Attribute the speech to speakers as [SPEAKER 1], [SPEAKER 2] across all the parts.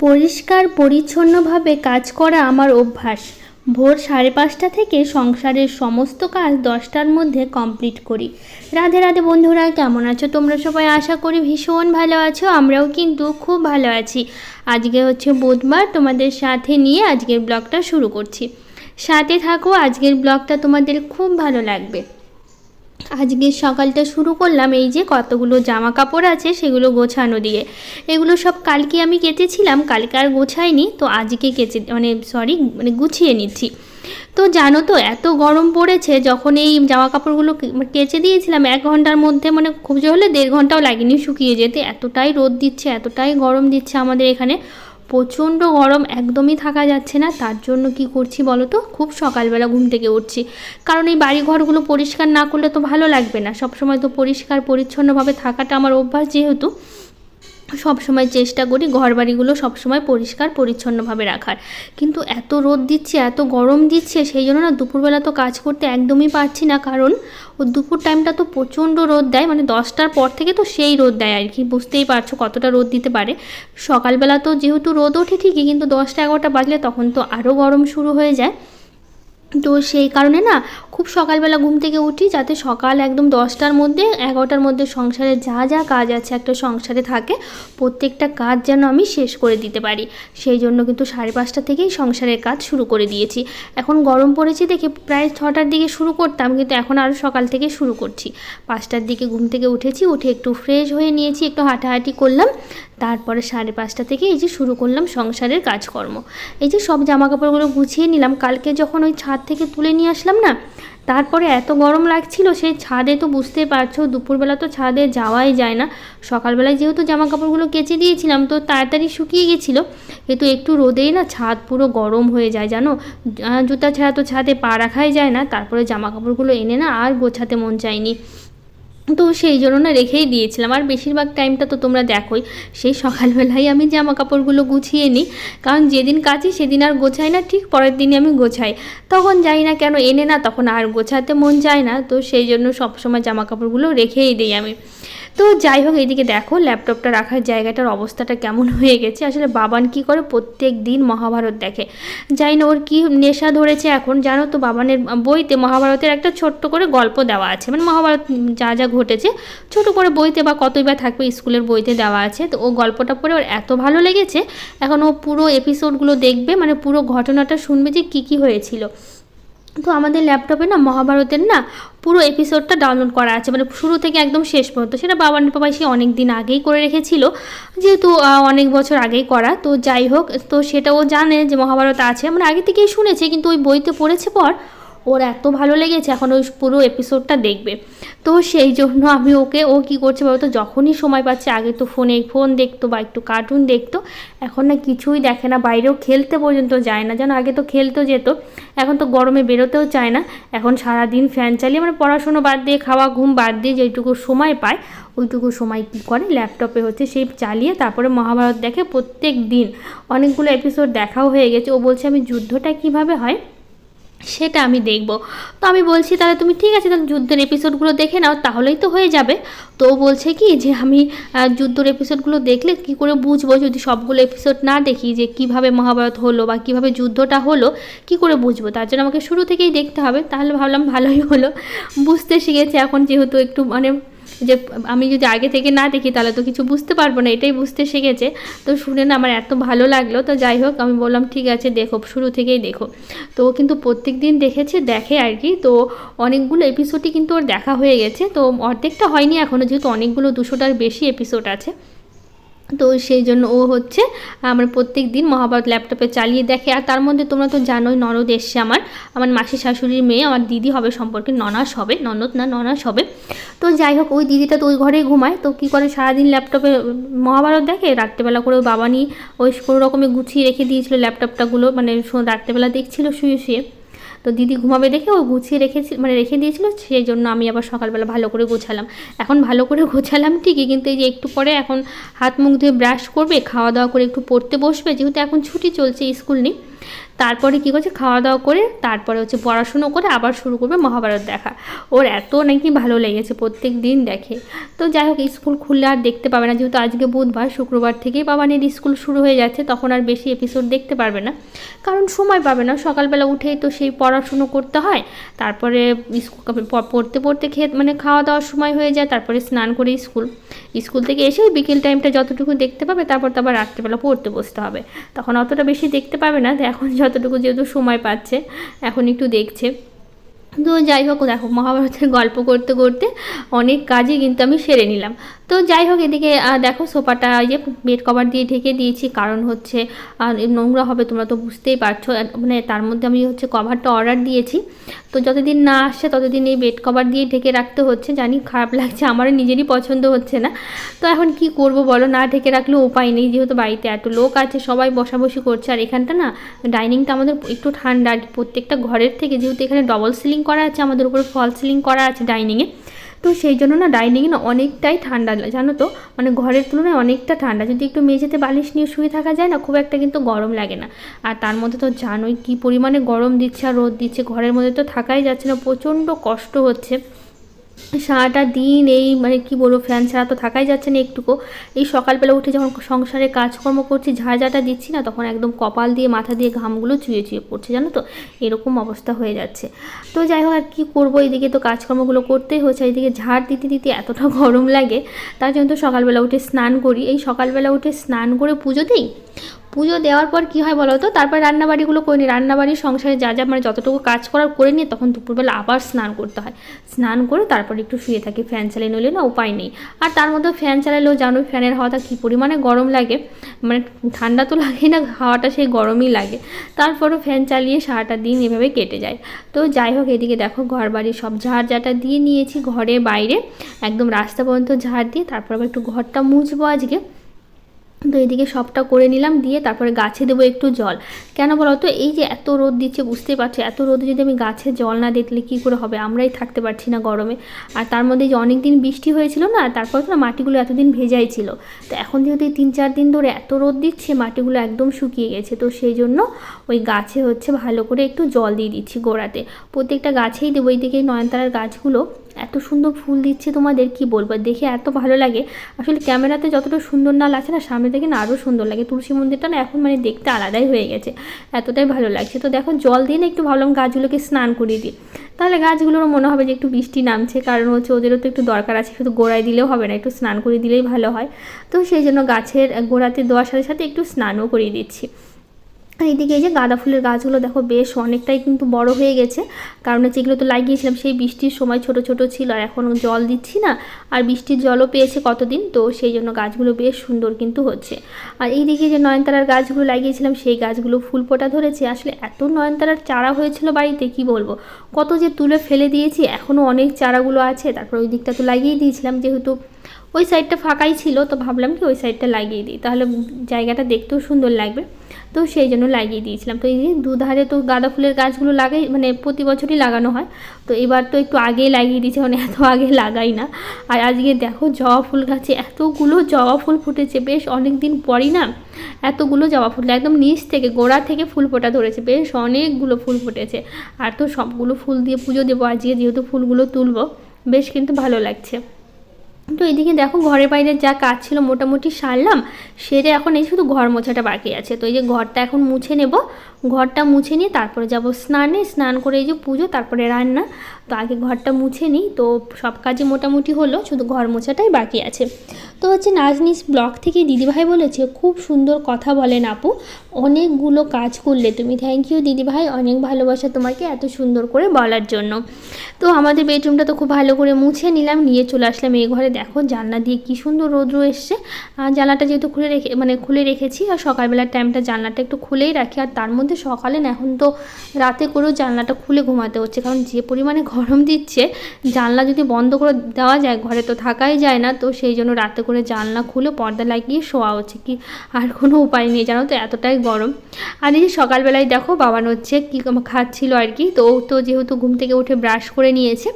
[SPEAKER 1] পরিষ্কার, পরিচ্ছন্নভাবে কাজ করা আমার অভ্যাস। ভোর সাড়ে পাঁচটা থেকে সংসারের সমস্ত কাজ দশটার মধ্যে কমপ্লিট করি। রাধে রাধে বন্ধুরা, কেমন আছো তোমরা সবাই? আশা করি ভীষণ ভালো আছো, আমরাও কিন্তু খুব ভালো আছি। আজকে হচ্ছে বুধবার, তোমাদের সাথে নিয়ে আজকের ব্লগটা শুরু করছি। সাথে থাকো, আজকের ব্লগটা তোমাদের খুব ভালো লাগবে। আজকের সকালটা শুরু করলাম এই যে কতগুলো জামা কাপড় আছে সেগুলো গোছানো দিয়ে। এগুলো সব কালকে আমি কেচেছিলাম, কালকে আর গোছাইনি, তো আজকে কেচে মানে সরি মানে গুছিয়ে নিচ্ছি। তো জানো তো, এত গরম পড়েছে, যখন এই জামা কাপড়গুলো মানে কেচে দিয়েছিলাম, এক ঘণ্টার মধ্যে মানে খুব জোর হলে দেড় ঘন্টাও লাগেনি শুকিয়ে যেতে। এতটাই রোদ দিচ্ছে, এতটাই গরম দিচ্ছে আমাদের এখানে। প্রচণ্ড গরম একদমই থাকা যাচ্ছে না, তার জন্য কি করছি বলো তো? খুব সকালবেলা ঘুম থেকে উঠছি। কারণ এই বাড়ি ঘরগুলো পরিষ্কার না করলে তো ভালো লাগবে না। সবসময় তো পরিষ্কার, পরিচ্ছন্নভাবে থাকাটা আমার অভ্যাস যেহেতু সব সময় চেষ্টা করি ঘর বাড়িগুলো সবসময় পরিষ্কার, পরিচ্ছন্নভাবে রাখার। কিন্তু এত রোদ দিচ্ছে, এত গরম দিচ্ছে, সেই জন্য না দুপুরবেলা তো কাজ করতে একদমই পারছি না। কারণ ও দুপুর টাইমটা তো প্রচণ্ড রোদ দেয় মানে দশটার পর থেকে তো সেই রোদ দেয় আর কি। বুঝতেই পারছ কতটা রোদ দিতে পারে। সকালবেলা তো যেহেতু রোদ ওঠে ঠিকই, কিন্তু দশটা এগারোটা বাজলে তখন তো আরও গরম শুরু হয়ে যায়। তো সেই কারণে না খুব সকালবেলা ঘুম থেকে উঠি যাতে সকাল একদম দশটার মধ্যে, এগারোটার মধ্যে সংসারে যা যা কাজ আছে একটা সংসারে থাকে, প্রত্যেকটা কাজ যেন আমি শেষ করে দিতে পারি। সেই জন্য কিন্তু সাড়ে পাঁচটা থেকেই সংসারের কাজ শুরু করে দিয়েছি। এখন গরম পড়েছে দেখে প্রায় ছটার দিকে শুরু করতাম কিন্তু এখন আরও সকাল থেকে শুরু করছি। পাঁচটার দিকে ঘুম থেকে উঠেছি, উঠে একটু ফ্রেশ হয়ে নিয়েছি, একটু হাঁটাহাঁটি করলাম। তারপরে সাড়ে পাঁচটা থেকে এই যে শুরু করলাম সংসারের কাজকর্ম। এই যে সব জামা কাপড়গুলো গুছিয়ে নিলাম। কালকে যখন ওই ছাদ থেকে তুলে নিয়ে আসলাম না, তারপরে এত গরম লাগছিল, সেই ছাদে তো বুঝতে পারছ, দুপুরবেলা তো ছাদে যাওয়াই যায় না। সকালবেলায় যেহেতু জামা কাপড়গুলো কেচে দিয়েছিলাম, তো তাড়াতাড়ি শুকিয়ে গেছিল। কিন্তু একটু রোদেই না ছাদ পুরো গরম হয়ে যায়, জানো? জুতা ছাড়া তো ছাদে পা রাখাই যায় না। তারপরে জামা কাপড়গুলো এনে না আর গোছাতে মন চায়নি। তো সেই জন্য না রেখেই দিয়েছিলাম। আর বেশিরভাগ টাইমটা তো তোমরা দেখোই, সেই সকালবেলায় আমি জামা কাপড়গুলো গুছিয়ে নিই। কারণ যেদিন কাচি সেদিন আর গোছাই না, ঠিক পরের দিনই আমি গোছাই। তখন যাই না কেন এনে না, তখন আর গোছাতে মন যায় না। তো সেই জন্য সবসময় জামা কাপড়গুলো রেখেই দিই আমি। তো যাই হোক এইদিকে দেখো, ল্যাপটপটা রাখার জায়গাটার অবস্থাটা কেমন হয়ে গেছে। আসলে বাবান কি করে? প্রত্যেক দিন মহাভারত দেখে। জানি না, ওর কি নেশা ধরেছে এখন? জানো তো, বাবানের বইতে মহাভারতের একটা ছোট্ট করে গল্প দেওয়া আছে। মানে মহাভারত যা যা ঘটেছে, ছোট করে বইতে বা কতই বা থাকবে স্কুলের বইতে দেওয়া আছে। তো ও গল্পটা পড়ে ওর এত ভালো লেগেছে, এখন ও পুরো এপিসোডগুলো দেখবে মানে পুরো ঘটনাটা শুনবে যে কী কী হয়েছিল। তো আমাদের ল্যাপটপে না মহাভারতের না পুরো এপিসোডটা ডাউনলোড করা আছে। মানে শুরু থেকে একদম শেষ পর্যন্ত। সেটা বাবা বাবাই সে অনেক দিন আগেই করে রেখেছিল। যেহেতু অনেক বছর আগেই করা। তো যাই হোক, তো সেটাও জানে যে মহাভারত আছে। মানে আগে থেকেই শুনেছে, কিন্তু ওই বইতে পড়েছে পর ওর এত ভালো লেগেছে, এখন ওই পুরো এপিসোডটা দেখবে। তো সেই জন্য আমি ওকে, ও কি করছে বলতো যখনই সময় পাচ্ছে, আগে তো ফোনে ফোন দেখতো বা একটু কার্টুন দেখতো, এখন না কিছুই দেখে না, বাইরেও খেলতে পর্যন্ত যায় না। যেন আগে তো খেলতেও যেত, এখন তো গরমে বেরোতেও চায় না। এখন সারাদিন ফ্যান চালিয়ে মানে পড়াশুনো বাদ দিয়ে, খাওয়া, ঘুম বাদ দিয়ে যেটুকু সময় পায়, ওইটুকু সময় কী করে? ল্যাপটপে হচ্ছে সেই চালিয়ে তারপরে মহাভারত দেখে প্রত্যেক দিন অনেকগুলো এপিসোড দেখাও হয়ে গেছে। ও বলছে, আমি যুদ্ধটা কীভাবে হয়? সেটা আমি দেখব। তো আমি বলছি, তাহলে তুমি ঠিক আছে, তাহলে যুদ্ধের এপিসোডগুলো দেখে নাও, তাহলেই তো হয়ে যাবে। তো বলছে কি, যে আমি যুদ্ধের এপিসোডগুলো দেখলে কি করে বুঝব, যদি সবগুলো এপিসোড না দেখি, যে কীভাবে মহাভারত হলো বা কীভাবে যুদ্ধটা হলো, কি করে বুঝব? তার জন্য আমাকে শুরু থেকেই দেখতে হবে। তাহলে ভাবলাম ভালোই হলো। বুঝতে শিখেছে এখন যেহেতু একটু মানে যে আমি যদি আগে থেকে না দেখি তাহলে তো কিছু বুঝতে পারব না, এটাই বুঝতে শিখেছে। তো শুনে না আমার এত ভালো লাগল, তো যাই হোক আমি বললাম, ঠিক আছে, দেখো, শুরু থেকেই দেখো। তো ও কিন্তু প্রত্যেক দিন দেখেছে, দেখে আর কি, তো অনেকগুলো এপিসোডই কিন্তু ওর দেখা হয়ে গেছে, তো অর্ধেকটা হয়নি এখনও যেহেতু অনেকগুলো দুশোটার বেশি এপিসোড আছে। তো সেই জন্য ও হচ্ছে আমার প্রত্যেক দিন মহাভারত ল্যাপটপে চালিয়ে দেখে। আর তার মধ্যে তোমরা তো জানোই ননদ এসছে আমার। আমার মাসি শাশুড়ির মেয়ে, আমার দিদি হবে সম্পর্কে ননাস হবে, ননদ না ননাস হবে। তো যাই হোক, ওই দিদিটা তো ওই ঘরেই ঘুমায়। তো কী করে সারাদিন ল্যাপটপে মহাভারত দেখে? রাত্রেবেলা করে বাবা নিয়ে ওই কোনো রকমে গুছিয়ে রেখে দিয়েছিল ল্যাপটপটাগুলো মানে রাত্রেবেলা দেখছিল শুয়ে শুয়ে। তো দিদি ঘুমাবে দেখে ও গুছিয়ে রেখেছি মানে রেখে দিয়েছিল, সেই জন্য আমি আবার সকালবেলা ভালো করে গোছালাম। এখন ভালো করে গোছালাম ঠিকই, কিন্তু এই যে একটু পরে এখন হাত মুখ ধুয়ে ব্রাশ করবে, খাওয়া দাওয়া করে একটু পড়তে বসবে, যেহেতু এখন ছুটি চলছে, স্কুল নেই। তারপরে কী করছে? খাওয়া দাওয়া করে তারপরে হচ্ছে পড়াশুনো করে আবার শুরু করবে মহাভারত দেখা। ওর এত নাকি ভালো লেগেছে প্রত্যেক দিন দেখে। তো যাই হোক, স্কুল খুললে আর দেখতে পাবে না। যেহেতু আজকে বুধবার, শুক্রবার থেকেই বাবানের স্কুল শুরু হয়ে যাচ্ছে, তখন আর বেশি এপিসোড দেখতে পারবে না। কারণ সময় পাবে না। সকালবেলা উঠেই তো সেই পড়াশুনো করতে হয়। তারপরে স্কুল পড়তে পড়তে খেয়ে মানে খাওয়া দাওয়ার সময় হয়ে যায়। তারপরে স্নান করে স্কুল। স্কুল থেকে এসে বিকেল টাইমটা যতটুকু দেখতে পাবে, তারপর তো আবার রাত্রেবেলা পড়তে বসতে হবে। তখন অতটা বেশি দেখতে পাবে না। এখন যতটুকু যেহেতু সময় পাচ্ছে, এখন একটু দেখছে। তো যাই হোক, দেখো মহাভারতের গল্প করতে করতে অনেক কাজই কিন্তু আমি সেরে নিলাম। তো যাই হোক, এদিকে দেখো সোফাটা, ওই যে বেড কভার দিয়ে ঢেকে দিয়েছি। কারণ হচ্ছে নোংরা হবে, তোমরা তো বুঝতেই পারছ। মানে তার মধ্যে আমি হচ্ছে কভারটা অর্ডার দিয়েছি। তো যতদিন না আসছে ততদিন এই বেড কভার দিয়ে ঢেকে রাখতে হচ্ছে। জানি খারাপ লাগছে, আমারও নিজেরই পছন্দ হচ্ছে না। তো এখন কি করব বলো? না ঢেকে রাখলেও উপায় নেই, যেহেতু বাড়িতে এত লোক আছে, সবাই বসাবসি করছে। আর এখানটা না, ডাইনিংটা আমাদের একটু ঠান্ডা। আর প্রত্যেকটা ঘরের থেকে যেহেতু এখানে ডবল সিলিং করা আছে, আমাদের উপরে ফল সিলিং করা আছে ডাইনিংয়ে। তো সেই জন্য না ডাইনিং না অনেকটাই ঠান্ডা জানো তো? মানে ঘরের তুলনায় অনেকটা ঠান্ডা। যদি একটু মেঝেতে বালিশ নিয়ে শুয়ে থাকা যায় না, খুব একটা কিন্তু গরম লাগে না। আর তার মধ্যে তো জানোই কী পরিমাণে গরম দিচ্ছে আর রোদ দিচ্ছে। ঘরের মধ্যে তো থাকাই যাচ্ছে না, প্রচণ্ড কষ্ট হচ্ছে। সারাটা দিন এই মানে কি বলব ফ্যান ছাড়া তো থাকাই যাচ্ছে না একটুকু। এই সকালবেলা উঠে যখন সংসারে কাজকর্ম করছি ঝাঁঝাটা দিচ্ছি না, তখন একদম কপাল দিয়ে, মাথা দিয়ে ঘামগুলো চুয়ে চুয়ে পড়ছে, জানো তো? এরকম অবস্থা হয়ে যাচ্ছে। তো যাই হোক, আর কী করব? এইদিকে তো কাজকর্মগুলো করতেই হচ্ছে, এইদিকে ঝাড় দিতে দিতে এতটা গরম লাগে। তার জন্য তো সকালবেলা উঠে স্নান করি। এই সকালবেলা উঠে স্নান করে পুজো দিই? পুজো দেওয়ার পর কী হয় বলো তো? তারপর রান্নাবাড়িগুলো করে নিই। রান্নাবাড়ির সংসারে যা যা মানে যতটুকু কাজ করার করে নিয়ে তখন দুপুরবেলা আবার স্নান করতে হয়। স্নান করে তারপর একটু শুয়ে থাকি, ফ্যান চালিয়ে নিলে না উপায় নেই। আর তার মধ্যে ফ্যান চালালেও জানো ফ্যানের হাওয়াটা কী পরিমাণে গরম লাগে। মানে ঠান্ডা তো লাগেই না, হাওয়াটা সেই গরমই লাগে। তারপরও ফ্যান চালিয়ে সারাটা দিন এভাবে কেটে যায়। তো যাই হোক, এদিকে দেখো ঘর বাড়ি সব ঝাড় ঝাঁটা দিয়ে নিয়েছি ঘরে বাইরে। একদম রাস্তা পর্যন্ত ঝাড় দিয়ে তারপর আবার একটু ঘরটা মুছবো আজকে। তো এদিকে সবটা করে নিলাম, দিয়ে তারপরে গাছে দেবো একটু জল। কেন বলো তো এই যে এত রোদ দিচ্ছে, বুঝতেই পারছ, এত রোদে যদি আমি গাছে জল না দেখলে কী করে হবে? আমরাই থাকতে পারছি না গরমে। আর তার মধ্যে যে অনেক দিন বৃষ্টি হয়েছিল না তারপর তো না মাটিগুলো এতদিন ভেজাই ছিল। তো এখন যেহেতু তিন চার দিন ধরে এত রোদ দিচ্ছে, মাটিগুলো একদম শুকিয়ে গেছে। তো সেই জন্য ওই গাছে হচ্ছে ভালো করে একটু জল দিয়ে দিচ্ছি গোড়াতে। প্রত্যেকটা গাছেই দেবো, এইদিকে নয়নতারার গাছগুলো এত সুন্দর ফুল দিচ্ছে তোমাদের, কি বলব? দেখে এত ভালো লাগে। আসলে ক্যামেরাতে যতটা সুন্দর না লাগছে না, সামনে থেকে না আরও সুন্দর লাগে। তুলসী মন্দিরটা না এখন মানে দেখতে আলাদাই হয়ে গেছে, এতটাই ভালো লাগছে। তো দেখো, জল দিয়ে না একটু ভাবলাম গাছগুলোকে স্নান করিয়ে দিই। তাহলে গাছগুলোরও মনে হবে যে একটু বৃষ্টি নামছে, কারণ হচ্ছে ওদেরও তো একটু দরকার আছে, শুধু গোড়ায় দিলেও হবে না, একটু স্নান করে দিলেই ভালো হয়। তো সেই জন্য গাছের গোড়াতে দেওয়ার সাথে সাথে একটু স্নানও করিয়ে দিচ্ছি। এইদিকে এই যে গাঁদা ফুলের গাছগুলো দেখো বেশ অনেকটাই কিন্তু বড় হয়ে গেছে। কারণ এগুলো তো লাগিয়েছিলাম, সেই বৃষ্টির সময় ছোট ছোট ছিল আর এখন জল দিচ্ছি না। আর বৃষ্টির জলও পেয়েছে কতদিন, তো সেই জন্য গাছগুলো বেশ সুন্দর কিন্তু হচ্ছে। আর এইদিকে যে নয়নতারার গাছগুলো লাগিয়েছিলাম, সেই গাছগুলো ফুল ফোটা ধরেছে। আসলে এত নয়নতারার চারা হয়েছিল বাড়িতে, কি বলব? কত যে তুলে ফেলে দিয়েছি, এখনও অনেক চারাগুলো আছে। তারপর ওই দিকটা তো লাগিয়ে দিয়েছিলাম, যেহেতু ওই সাইডটা ফাঁকাই ছিল, তো ভাবলাম কি ওই সাইডটা লাগিয়ে দিই। তাহলে জায়গাটা দেখতেও সুন্দর লাগবে। তো সেই জন্য লাগিয়ে দিয়েছিলাম। তো এই যে দুধারে তো গাঁদা ফুলের গাছগুলো লাগাই মানে প্রতি বছরই লাগানো হয়। তো এবার তো একটু আগেই লাগিয়ে দিয়েছে মানে এত আগে লাগাই না। আর আজকে দেখো জবা ফুল গাছে এতগুলো জবা ফুল ফুটেছে, বেশ অনেক দিন পরই না এতগুলো জবা ফুল, একদম নিচ থেকে গোড়া থেকে ফুল ফোটা ধরেছে, বেশ অনেকগুলো ফুল ফুটেছে। আর তো সবগুলো ফুল দিয়ে পুজো দেবো আজকে, যেহেতু ফুলগুলো তুলবো, বেশ কিন্তু ভালো লাগছে। তো এদিকে দেখো ঘরের বাইরে যা কাজ ছিল মোটামুটি সারলাম সেটা এখন এই শুধু ঘর মোছাটা বাকি আছে। তো এই যে ঘরটা এখন মুছে নেব। ঘরটা মুছে নিয়ে তারপরে যাব স্নানে, স্নান করে এই যে পুজো, তারপরে রান্না। তো আগে ঘরটা মুছে নিই। তো সব কাজে মোটামুটি হলো, শুধু ঘর মোছাটাই বাকি আছে। তো হচ্ছে নাজনিস ব্লগ থেকে দিদিভাই বলেছে, খুব সুন্দর কথা বলেন আপু। অনেকগুলো কাজ করলে তুমি। থ্যাংক ইউ দিদিভাই। অনেক ভালোবাসা তোমাকে এত সুন্দর করে বলার জন্য। তো আমাদের বেডরুমটা তো খুব ভালো করে মুছে নিলাম। নিয়ে চলে আসলাম এই ঘরে। দেখো জানলা দিয়ে কি সুন্দর রৌদ্র এসছে। আর জানলাটা যেহেতু খুলে রেখে মানে খুলে রেখেছি, আর সকালবেলার টাইমটা জানলাটা একটু খুলেই রাখি। আর তার মধ্যে সকালে না, এখন তো রাতে করেও জানলাটা খুলে ঘুমাতে হচ্ছে। কারণ যে পরিমাণে গরম দিচ্ছে, জানলা যদি বন্ধ করে দেওয়া যায়, ঘরে তো থাকাই যায় না। তো সেই জন্য রাতে করে জানলা খুলে পর্দা লাগিয়ে শোয়া হচ্ছে। কি আর কোনো উপায় নেই, জানো তো, এতটাই গরম। আর এই যে সকালবেলায় দেখো বাবান হচ্ছে কী খাচ্ছিল আর কি। তো তো যেহেতু ঘুম থেকে উঠে ব্রাশ করে নিয়েছে,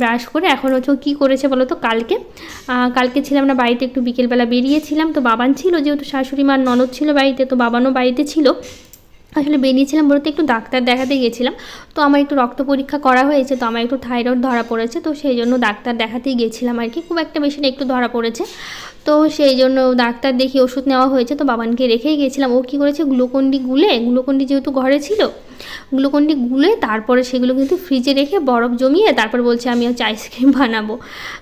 [SPEAKER 1] ব্রাশ করে এখন হচ্ছে কী করেছে বলো তো, কালকে কালকে ছিলাম না, বাড়িতে একটু বিকেলবেলা বেরিয়েছিলাম। তো বাবান ছিল, যেহেতু শাশুড়ি মার ননদ ছিল বাড়িতে, তো বাবানও বাড়িতে ছিল। আসলে বেরিয়েছিলাম বলতে একটু ডাক্তার দেখাতে গেছিলাম। তো আমার একটু রক্ত পরীক্ষা করা হয়েছে, তো আমার একটু থাইরয়েড ধরা পড়েছে, তো সেই জন্য ডাক্তার দেখাতেই গেছিলাম আর কি। খুব একটা বেশি একটু ধরা পড়েছে। তো সেই জন্য ডাক্তার দেখি ওষুধ নেওয়া হয়েছে, তো বাবানকে রেখেই গেছিলাম। ও কী করেছে? গ্লুকন্ডি গুলে, গ্লুকন্ডি যেহেতু ঘরে ছিল, গ্লুকন্ডি গুলে তারপরে সেগুলো কিন্তু ফ্রিজে রেখে বরফ জমিয়ে তারপর বলছে, আমি হচ্ছে আইসক্রিম বানাবো।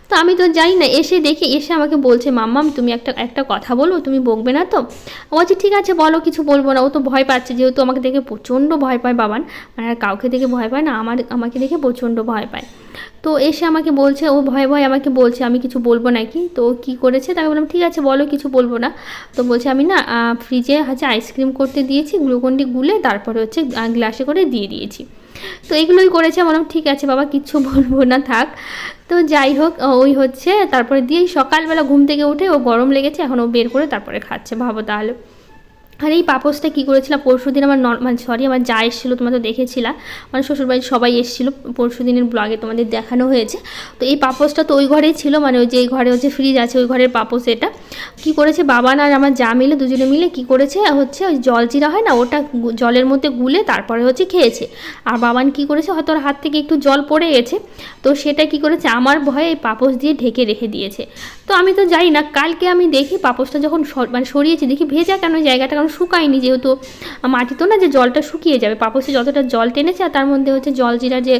[SPEAKER 1] তো আমি তো জানি না, এসে দেখে, এসে আমাকে বলছে, মাম্মাম, তুমি একটা একটা কথা বলো, তুমি বকবে না তো? ও বলছে, ঠিক আছে, বলো, কিছু বলব না। ও তো ভয় পাচ্ছে, যেহেতু আমাকে দেখে প্রচণ্ড ভয় পায় বাবান। মানে আর কাউকে দেখে ভয় পায় না, আমার, আমাকে দেখে প্রচণ্ড ভয় পায়। তো এসে আমাকে বলছে, ও ভয়ে ভয়ে আমাকে বলছে, আমি কিছু বলব নাকি? তো কি করেছে? তাকে বললাম, ঠিক আছে, বলো, কিছু বলব না। তো বলছে, আমি না ফ্রিজে হচ্ছে আইসক্রিম করতে দিয়েছি গ্লুকন্ডি গুলে তারপরে হচ্ছে গ্লাসে করে দিয়ে দিয়েছি। তো এগুলোই করেছে বললাম, ঠিক আছে, বাবা কিচ্ছু বলব না, থাক। তো যাই হোক ওই হচ্ছে, তারপরে দিয়েই সকালবেলা ঘুম থেকে উঠে ও গরম লেগেছে, এখন ও বের করে তারপরে খাচ্ছে। ভাবো তাহলে। আর এই পাপোসটা কী করেছিলাম? পরশু দিন আমার মানে সরি আমার যা এসেছিল তোমরা তো দেখেছিলা। মানে শ্বশুরবাড়ির সবাই এসেছিল। পরশু দিনের ব্লগে তোমাদের দেখানো হয়েছে। তো এই পাপোসটা তো ওই ঘরেই ছিল। মানে ওই যে ঘরে হচ্ছে ফ্রিজ আছে, ওই ঘরের পাপোস এটা। কী করেছে বাবান আর আমার যা মিলে দুজনে মিলে কি করেছে? হচ্ছে ওই জল চিরা হয় না, ওটা জলের মধ্যে গুলে তারপরে হচ্ছে খেয়েছে। আর বাবান কি করেছে? হয়তো ওর হাত থেকে একটু জল পড়ে গেছে। তো সেটা কি করেছে? আমার ভয়ে এই পাপোস দিয়ে ঢেকে রেখে দিয়েছে। তো আমি তো জানি না, কালকে আমি দেখি পাপোসটা যখন মানে সরিয়েছি, দেখি ভেজা কেন? জায়গাটা শুকায়নি যেহেতু মাটি তো না যে জলটা শুকিয়ে যাবে। পাপসে যতটা জল টেনেছে আর তার মধ্যে হচ্ছে জল জিরা যে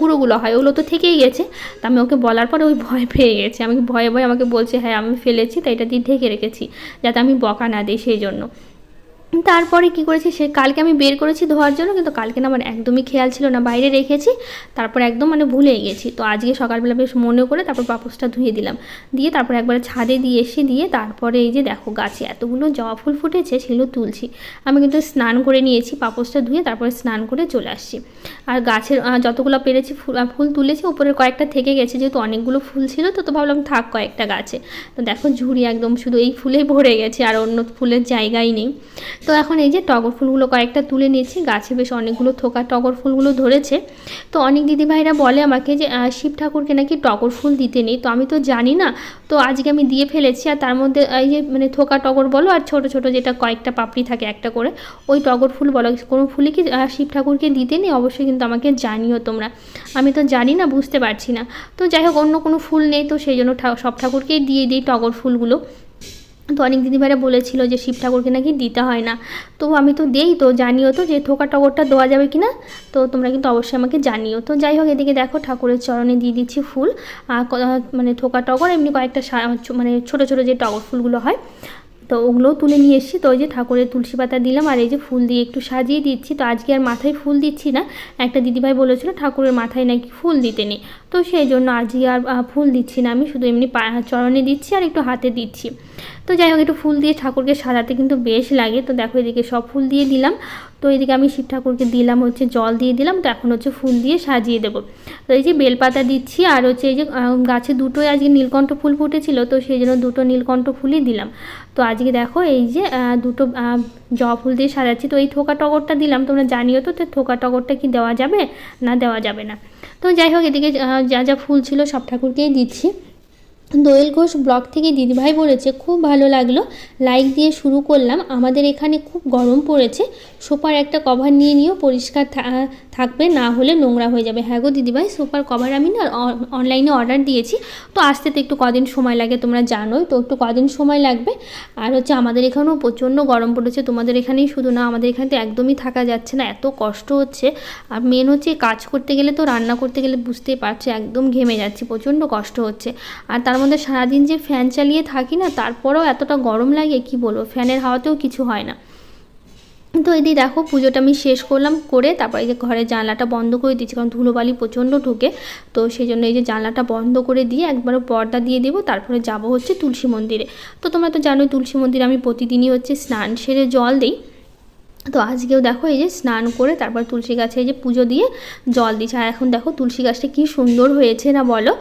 [SPEAKER 1] গুঁড়োগুলো হয়, ওগুলো তো থেকেই গেছে। তা আমি ওকে বলার পরে ওই ভয় পেয়ে গেছে। আমি ভয়ে ভয়ে আমাকে বলছে হ্যাঁ আমি ফেলেছি, তাই এটা দিয়ে ঢেকে রেখেছি, যাতে আমি বকা না দিই সেই জন্য। তারপরে কি করেছি, সে কালকে আমি বের করেছি ধোয়ার জন্য, কিন্তু কালকে না আমার একদমই খেয়াল ছিল না, বাইরে রেখেছি, তারপর একদম মানে ভুলে গেছি। তো আজকে সকালবেলা বেশ মনে করে তারপর পাপোসটা ধুয়ে দিলাম। দিয়ে তারপর একবার ছাদে দিয়ে এসে দিয়ে তারপরে এই যে দেখো গাছে এতগুলো জবা ফুল ফুটেছে, সেগুলো তুলছি। আমি কিন্তু স্নান করে নিয়েছি পাপোসটা ধুয়ে তারপরে স্নান করে চলে আসছি। আর গাছের যতগুলো পেরেছি ফুল ফুল তুলেছি, উপরের কয়েকটা থেকে গেছে, যেহেতু অনেকগুলো ফুল ছিল, তো তো ভাবলাম থাক কয়েকটা গাছে। তো দেখো ঝুড়ি একদম শুধু এই ফুলেই ভরে গেছে, আর অন্য ফুলের জায়গাই নেই। তো এখন এই যে টগর ফুলগুলো কয়েকটা তুলে নিয়েছি, গাছে বেশ অনেকগুলো থোকা টগর ফুলগুলো ধরেছে। তো অনেক দিদিভাইরা বলে আমাকে যে শিব ঠাকুরকে নাকি টগর ফুল দিতে নেই, তো আমি তো জানি না। তো আজকে আমি দিয়ে ফেলেছি আর তার মধ্যে এই যে মানে থোকা টগর বলো আর ছোট ছোট যেটা কয়েকটা পাপড়ি থাকে একটা করে, ওই টগর ফুল বলো, কোনো ফুলই কি শিব ঠাকুরকে দিতে নেই? অবশ্যই কিন্তু আমাকে জানিও তোমরা। আমি তো জানি না, বুঝতে পারছি না। তো যাই হোক, অন্য কোনো ফুল নেই, তো সেই জন্য সব ঠাকুরকেই দিয়ে দিই টগর ফুলগুলো। তো অনেক দিদিভাইরা বলেছিল যে শিব ঠাকুরকে নাকি দিতে হয় না। তো আমি তো দেই, তো জানিও তো যে ঠোকা টগরটা দেওয়া যাবে কি না তো তোমরা কিন্তু অবশ্যই আমাকে জানিও। তো যাই হোক, এদিকে দেখো ঠাকুরের চরণে দিয়ে দিচ্ছি ফুল। মানে ঠোকা টগর, এমনি কয়েকটা মানে ছোটো ছোটো যে টগর ফুলগুলো হয় তো ওগুলোও তুলে নিয়ে এসেছি। তো ওই যে ঠাকুরের তুলসী পাতা দিলাম আর এই যে ফুল দিয়ে একটু সাজিয়ে দিচ্ছি। তো আজকে আর মাথায় ফুল দিচ্ছি না। একটা দিদিভাই বলেছিল ঠাকুরের মাথায় নাকি ফুল দিতে নেই। তো সেই জন্য আজকে আর ফুল দিচ্ছি না আমি। শুধু এমনি চরণে দিচ্ছি আর একটু হাতে দিচ্ছি। তো যাই হোক, একটু ফুল দিয়ে ঠাকুরকে সাজাতে কিন্তু বেশ লাগে। তো দেখো এদিকে সব ফুল দিয়ে দিলাম। তো এদিকে আমি শিব ঠাকুরকে দিলাম হচ্ছে জল দিয়ে দিলাম, তো এখন হচ্ছে ফুল দিয়ে সাজিয়ে দেবো। তো এই যে বেলপাতা দিচ্ছি, আর হচ্ছে এই যে গাছে দুটোই আজকে নীলকণ্ঠ ফুল ফুটেছিল, তো সেই জন্য দুটো নীলকণ্ঠ ফুলই দিলাম। তো আজকে দেখো এই যে দুটো জবা ফুল দিয়ে সাজাচ্ছি, তো এই থোকা টগরটা দিলাম, তোমরা জানিও তো থোকা টগরটা কি দেওয়া যাবে না দেওয়া যাবে না। তো যাই হোক, এদিকে যা যা ফুল ছিল সব ঠাকুরকেই দিচ্ছি। দোয়েল ঘোষ ব্লগ থেকে দিদিভাই বলেছে, খুব ভালো লাগল। লাইক দিয়ে শুরু করলাম। আমাদের এখানে খুব গরম পড়েছে। সোফার একটা কভার নিয়ে নিয়েও পরিষ্কার থাকবে, না হলে নোংরা হয়ে যাবে। হ্যাঁ গো দিদিভাই, সোফার কভার আমি না অনলাইনে অর্ডার দিয়েছি। তো আসতে তো একটু কদিন সময় লাগে, তোমরা জানোই। তো একটু কদিন সময় লাগবে। আর হচ্ছে আমাদের এখানেও প্রচণ্ড গরম পড়েছে। তোমাদের এখানেই শুধু না, আমাদের এখানে তো একদমই থাকা যাচ্ছে না। এত কষ্ট হচ্ছে। আর মেন হচ্ছে কাজ করতে গেলে তো রান্না করতে গেলে বুঝতেই পারছি, একদম ঘেমে যাচ্ছি। প্রচণ্ড কষ্ট হচ্ছে। আর তার মধ্যে সারাদিন যে ফ্যান চালিয়ে থাকি না, তারপরেও এতটা গরম লাগে, কি বলব? ফ্যানের হাওয়াতেও কিছু হয় না। তো এদিকে দেখো, পুজোটা আমি শেষ করলাম করে তারপর এই যে ঘরের জানলাটা বন্ধ করে দিচ্ছি কারণ ধুলোবালি প্রচণ্ড ঢোকে। তো সেই জন্য এই যে জানলাটা বন্ধ করে দিয়ে একবারও পর্দা দিয়ে দেবো, তারপরে যাব হচ্ছে তুলসী মন্দিরে। তো তোমরা তো জানোই, তুলসী মন্দিরে আমি প্রতিদিনই হচ্ছে স্নান সেরে জল দিই। তো আজকেও দেখো এই যে স্নান করে তারপর তুলসী গাছে এই যে পুজো দিয়ে জল দিচ্ছে। আর এখন দেখো তুলসী গাছটা কী সুন্দর হয়েছে না বলো?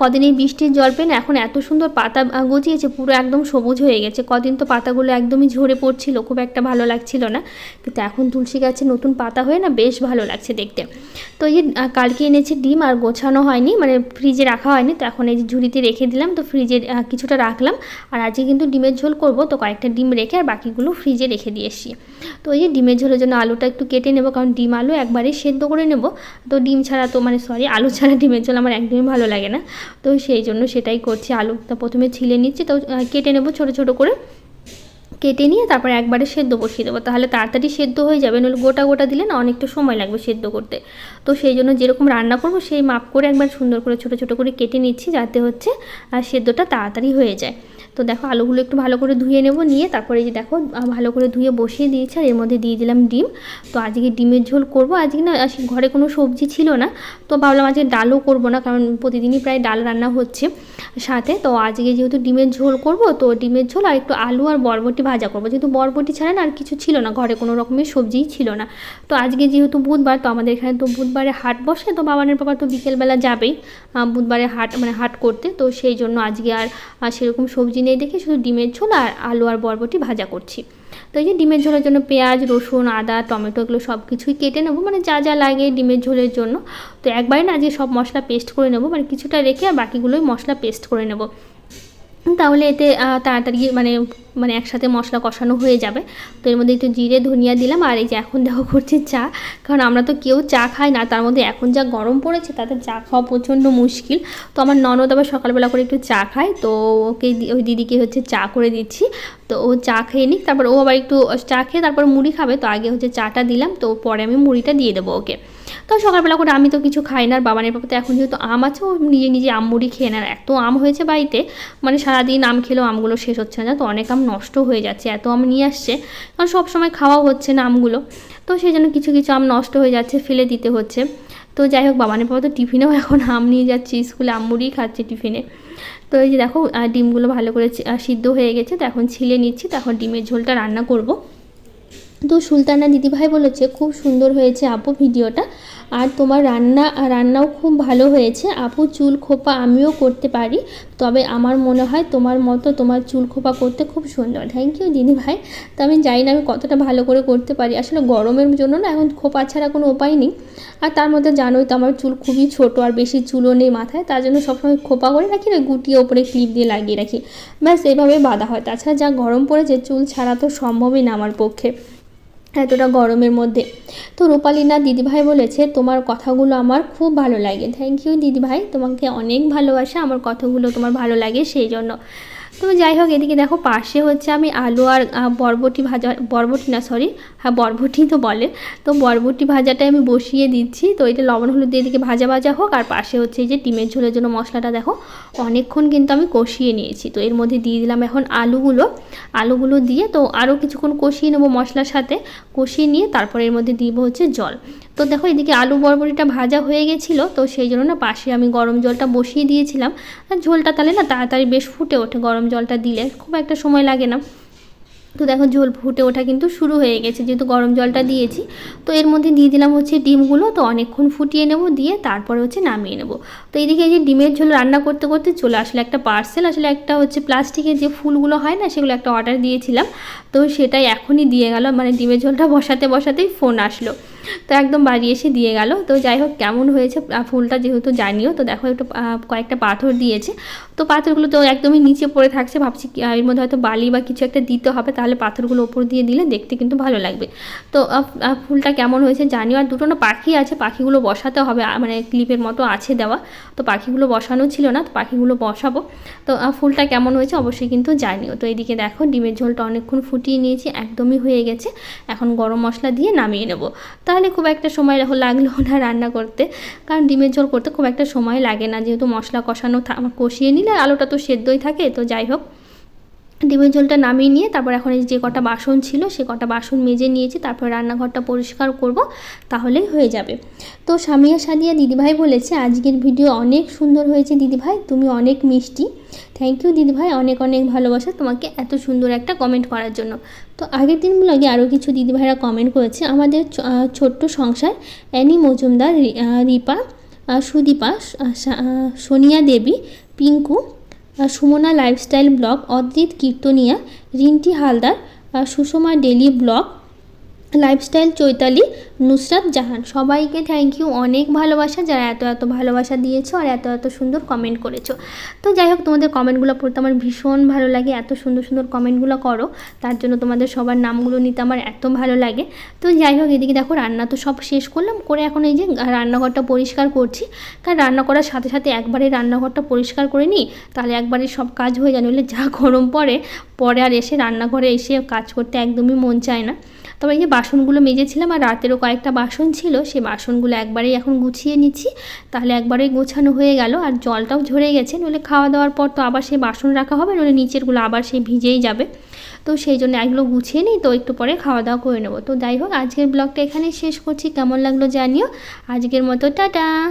[SPEAKER 1] কদিন এই বৃষ্টির জল পেন এখন এত সুন্দর পাতা গজিয়েছে, পুরো একদম সবুজ হয়ে গেছে। কদিন তো পাতাগুলো একদমই ঝরে পড়ছিল, খুব একটা ভালো লাগছিল না। কিন্তু এখন তুলসী গাছে নতুন পাতা হয়ে না বেশ ভালো লাগছে দেখতে। তো এই যে কালকে এনেছে ডিম আর গোছানো হয়নি মানে ফ্রিজে রাখা হয়নি, তো এখন এই যে ঝুড়িতে রেখে দিলাম, তো ফ্রিজে কিছুটা রাখলাম। আর আজকে কিন্তু ডিমের ঝোল করব, তো কয়েকটা ডিম রেখে আর বাকিগুলো ফ্রিজে রেখে দিয়ে এসছি। তো এই যে ডিমের ঝোলের জন্য আলুটা একটু কেটে নেব, কারণ ডিম আলু একবারে সেদ্ধ করে নেব। তো ডিম ছাড়া তো মানে সরি আলু ছাড়া ডিমের ঝোল আমার একদমই ভালো লাগে না। তো সেই জন্য সেটাই করছি, আলুটা প্রথমে ছিলে নিচ্ছি, তো কেটে নেব ছোটো ছোটো করে। কেটে নিয়ে তারপর একবারে সেদ্ধ বসিয়ে দেবো, তাহলে তাড়াতাড়ি সেদ্ধ হয়ে যাবে, নইলে গোটা গোটা দিলে না অনেকটা সময় লাগবে সেদ্ধ করতে। তো সেই জন্য যেরকম রান্না করব সেই মাপ করে একবার সুন্দর করে ছোটো ছোটো করে কেটে নিচ্ছি, যাতে হচ্ছে আর সেদ্ধটা তাড়াতাড়ি হয়ে যায়। তো দেখো আলুগুলো একটু ভালো করে ধুয়ে নেব, নিয়ে তারপরে যে দেখো ভালো করে ধুয়ে বসিয়ে দিয়েছি আর এর মধ্যে দিয়ে দিলাম ডিম। তো আজকে ডিমের ঝোল করব, আজকে না ঘরে কোনো সবজি ছিল না, তো ভাবলাম আজকে ডালও করব না, কারণ প্রতিদিনই প্রায় ডাল রান্না হচ্ছে সাথে। তো আজকে যেহেতু ডিমের ঝোল করব, তো ডিমের ঝোল আর একটু আলু আর বরবটি ভাজা করব। যেহেতু বরবটি ছাড়া না আর কিছু ছিল না, ঘরে কোনো রকমের সবজিই ছিল না। তো আজকে যেহেতু বুধবার, তো আমাদের এখানে তো বুধবারে হাট বসে, তো বাবানের বাবা তো বিকেলবেলা যাবেই বুধবারে হাট মানে হাট করতে। তো সেই জন্য আজকে আর সেরকম সবজি নেই দেখে শুধু ডিমের ঝোল আর আলু আর বরবটি ভাজা করছি। তো এই যে ডিমের ঝোলের জন্য পেঁয়াজ, রসুন, আদা, টমেটো এগুলো সব কিছুই কেটে নেব মানে যা যা লাগে ডিমের ঝোলের জন্য। তো একবারে না যে সব মশলা পেস্ট করে নেব মানে কিছুটা রেখে আর বাকিগুলোই মশলা পেস্ট করে নেব। তাহলে এতে তাড়াতাড়ি মানে মানে একসাথে মশলা কষানো হয়ে যাবে। তো এর মধ্যে একটু জিরে, ধনিয়া দিলাম। আর এই যে এখন দেখো করছে চা। কারণ আমরা তো কেউ চা খাই না। তার মধ্যে এখন যা গরম পড়েছে, তাতে চা খাওয়া প্রচণ্ড মুশকিল। তো আমার ননদ আবার সকালবেলা করে একটু চা খায়। তো ওকে ওই দিদিকে হচ্ছে চা করে দিচ্ছি। তো ও চা খেয়ে নিক। তারপর ও আবার একটু, চা খেয়ে তারপর মুড়ি খাবে। তো আগে হচ্ছে চাটা দিলাম। তো পরে আমি মুড়িটা দিয়ে দেবো ওকে। তো সকালবেলা করে আমি তো কিছু খাই না আর বাবানের পাপা তো এখন যেহেতু আম আছে, ও নিজে নিজে আম মুড়ি খেয়ে নেয়। এত আম হয়েছে বাড়িতে মানে সারাদিন আম খেলেও আমগুলো শেষ হচ্ছে না। তো, অনেক আম নষ্ট হয়ে যাচ্ছে, এত আম নিয়ে আসছে। কারণ সবসময় খাওয়াও হচ্ছে না আমগুলো। তো সেই জন্য কিছু কিছু আম নষ্ট হয়ে যাচ্ছে, ফেলে দিতে হচ্ছে। তো যাই হোক বাবানের পাপা তো টিফিনেও এখন আম নিয়ে যাচ্ছে, স্কুলে আম মুড়ি খাচ্ছে টিফিনে। তো এই যে দেখো ডিমগুলো ভালো করে সিদ্ধ হয়ে গেছে। তো এখন ছিলে নিচ্ছি তো এখন ডিমের ঝোলটা রান্না করব। তো সুলতানা দিদিভাই বলেছে, খুব সুন্দর হয়েছে আপু ভিডিওটা। আর তোমার রান্না, রান্নাও খুব ভালো হয়েছে। আপু চুল খোপা আমিও করতে পারি। তবে আমার মনে হয় তোমার মতো তোমার চুল খোপা করতে খুব সুন্দর। থ্যাংক ইউ দিদিভাই। তো আমি জানি না আমি কতটা ভালো করে করতে পারি। আসলে গরমের জন্য না এখন খোপা ছাড়া কোনো উপায় নেই। আর তার মধ্যে জানোই তো আমার চুল খুবই ছোট আর বেশি চুলও নেই মাথায়। তার জন্য সবসময় খোপা করে রাখি না, গুটিয়ে ওপরে ক্লিপ দিয়ে লাগিয়ে রাখি। ব্যাস এইভাবে বাঁধা হয়। তাছাড়া যা গরম পড়েছে, চুল ছাড়া তো সম্ভবই না আমার পক্ষে। এতটা গরমের মধ্যে। তো রূপালীনা দিদিভাই বলেছে, তোমার কথাগুলো আমার খুব ভালো লাগে। থ্যাংক ইউ দিদিভাই। তোমাকে অনেক ভালোবাসে। আমার কথাগুলো তোমার ভালো লাগে সেই জন্য। তো যাই হোক, এদিকে দেখো পাশে হচ্ছে আমি আলু আর বরবটি ভাজা, বরবটি না সরি হ্যাঁ বরবটি তো বলে। তো বরবটি ভাজাটাই আমি বসিয়ে দিচ্ছি। তো এটা লবণ, হলুদ দিয়ে এদিকে ভাজা ভাজা হোক, আর পাশে হচ্ছে এই যে ডিমের ঝোলের জন্য মশলাটা দেখো, অনেকক্ষণ কিন্তু আমি কষিয়ে নিয়েছি। তো এর মধ্যে দিয়ে দিলাম এখন আলুগুলো। আলুগুলো দিয়ে তো আরও কিছুক্ষণ কষিয়ে নেব মশলার সাথে। কষিয়ে নিয়ে তারপরে এর মধ্যে দিব হচ্ছে জল। তো দেখো এদিকে আলু বরবটিটা ভাজা হয়ে গেছিল, তো সেই জন্য না পাশে আমি গরম জলটা বসিয়ে দিয়েছিলাম। আর ঝোলটা তাহলে না তাড়াতাড়ি বেশ ফুটে ওঠে গরম জলটা দিলে, খুব একটা সময় লাগে না। তো দেখো ঝোল ফুটে ওঠা কিন্তু শুরু হয়ে গেছে, যেহেতু গরম জলটা দিয়েছি। তো এর মধ্যে দিয়ে দিলাম হচ্ছে ডিমগুলো, তো অনেকক্ষণ ফুটিয়ে নেব দিয়ে তারপরে হচ্ছে নামিয়ে নেব। তো এইদিকে এই যে ডিমের ঝোল রান্না করতে করতে চলে আসলে একটা পার্সেল আসলে একটা হচ্ছে প্লাস্টিকের যে ফুলগুলো হয় না সেগুলো একটা অর্ডার দিয়েছিলাম। তো সেটাই এখনই দিয়ে গেল মানে ডিমের ঝোলটা বসাতে বসাতেই ফোন আসলো। তো একদম বাড়ি এসে দিয়ে গেল। তো যাই হোক, কেমন হয়েছে ফুলটা যেহেতু জানিও, তো দেখো একটু কয়েকটা পাথর দিয়েছে। তো পাথরগুলো তো একদমই নিচে পড়ে থাকছে, ভাবছি এর মধ্যে হয়তো বালি বা কিছু একটা দিতে হবে, তাহলে পাথরগুলো ওপর দিয়ে দিলে দেখতে কিন্তু ভালো লাগবে। তো ফুলটা কেমন হয়েছে জানিও, আর দুটো না পাখি আছে, পাখিগুলো বসাতে হবে মানে ক্লিপের মতো আছে দেওয়া। তো পাখিগুলো বসানো ছিল না, তো পাখিগুলো বসাবো। তো ফুলটা কেমন হয়েছে অবশ্যই কিন্তু জানিও। তো এইদিকে দেখো, ডিমের ঝোলটা অনেকক্ষণ ফুটিয়ে নিয়েছি, একদমই হয়ে গেছে। এখন গরম মশলা দিয়ে নামিয়ে নেব। তাহলে খুব একটা সময় লাগল না রান্না করতে। কারণ ডিমের ঝোল করতে খুব একটা সময় লাগে না। যেহেতু মশলা কষানো কষিয়ে নিলে আলুটা তো সেদ্ধই থাকে। তো যাই হোক ডিমের ঝোলটা নামিয়ে নিয়ে তারপর এখন এই যে কটা বাসন ছিল, সে কটা বাসন মেজে নিয়েছি, তারপর রান্নাঘরটা পরিষ্কার করব, তাহলেই হয়ে যাবে। তো সামিয়া সাদিয়া দিদিভাই বলেছে, আজকের ভিডিও অনেক সুন্দর হয়েছে দিদিভাই, তুমি অনেক মিষ্টি। থ্যাংক ইউ দিদিভাই, অনেক অনেক ভালোবাসা তোমাকে এত সুন্দর একটা কমেন্ট করার জন্য। তো আগের দিন ব্লগে আরও কিছু দিদিভাইরা কমেন্ট করেছে, আমাদের ছোট্ট সংসার, Annie Majumdar Ripa Sudipa Sonia Debi, Pinku Sumana lifestyle blog Adrit Kirtania Rinti Haldar Sushma daily blog lifestyle Chaitali Nusrat Jahan. সবাইকে থ্যাংক ইউ অনেক ভালোবাসা। যারা এত এত ভালোবাসা দিয়েছ আর এত এত সুন্দর কমেন্ট করেছ। তো যাই হোক, তোমাদের কমেন্টগুলো পড়তে আমার ভীষণ ভালো লাগে। এত সুন্দর সুন্দর কমেন্টগুলো করো। তার জন্য তোমাদের সবার নামগুলো নিতে আমার এত ভালো লাগে। তো যাই হোক, এদিকে দেখো, রান্না তো সব শেষ করলাম। করে এখন এই যে রান্নাঘরটা পরিষ্কার করছি। কারণ রান্না করার সাথে সাথে একবারে রান্নাঘরটা পরিষ্কার করে নিই। তাহলে একবারে সব কাজ হয়ে যায় নইলে যা গরম পড়ে, পরে আর এসে রান্নাঘরে এসে কাজ করতে একদমই মন চায় না। তবে এই যে বাসনগুলো মেজেছিলাম আর রাতেরও কয়েকটা বাসন ছিল, সেই বাসনগুলো একবারেই এখন গুছিয়ে নিচ্ছি। তাহলে একবারেই গোছানো হয়ে গেল আর জলটাও ঝরে গেছে, নইলে খাওয়া দাওয়ার পর তো আবার সেই বাসন রাখা হবে, নইলে নিচেরগুলো আবার সেই ভিজেই যাবে। তো সেই জন্য এগুলো গুছিয়ে নিই, তো একটু পরে খাওয়া দাওয়া করে নেব। তো যাই হোক, আজকের ব্লগটা এখানেই শেষ করছি, কেমন লাগল জানিও। আজকের মতো, টাটা!